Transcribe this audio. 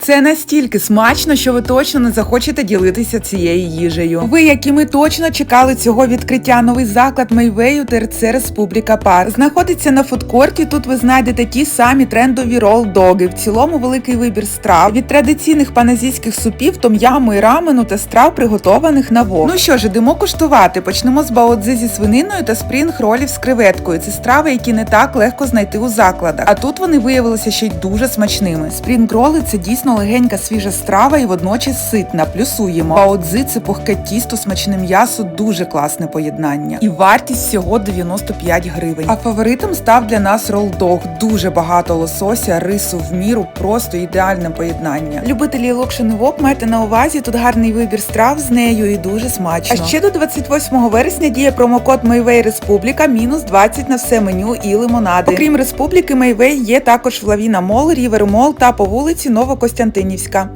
Це настільки смачно, що ви точно не захочете ділитися цією їжею. Ви, як і ми точно чекали цього відкриття, новий заклад Мейвею ТРЦ Республіка Парк. Знаходиться на фудкорті. Тут ви знайдете ті самі трендові рол-доги. В цілому великий вибір страв від традиційних паназійських супів, том'яму і рамену та страв, приготованих на вогні. Ну що ж, ідемо куштувати. Почнемо з баодзи зі свининою та спрінг ролів з креветкою. Це страви, які не так легко знайти у закладах. А тут вони виявилися ще й дуже смачними. Спрінг роли це дійсно легенька свіжа страва і водночас ситна. Плюсуємо. Баодзи це пухке тісто, смачне м'ясо, дуже класне поєднання. І вартість всього 95 гривень. А фаворитом став для нас ролдог. Дуже багато лосося, рису в міру, просто ідеальне поєднання. Любителі локшини вок майте на увазі, тут гарний вибір страв з нею і дуже смачно. А ще до 28 вересня діє промокод Майвей Республіка мінус 20 на все меню і лимонади. Окрім республіки, Майвей є також в Лавіна Мол, Рівер Мол та по вулиці Новокостянтинівська.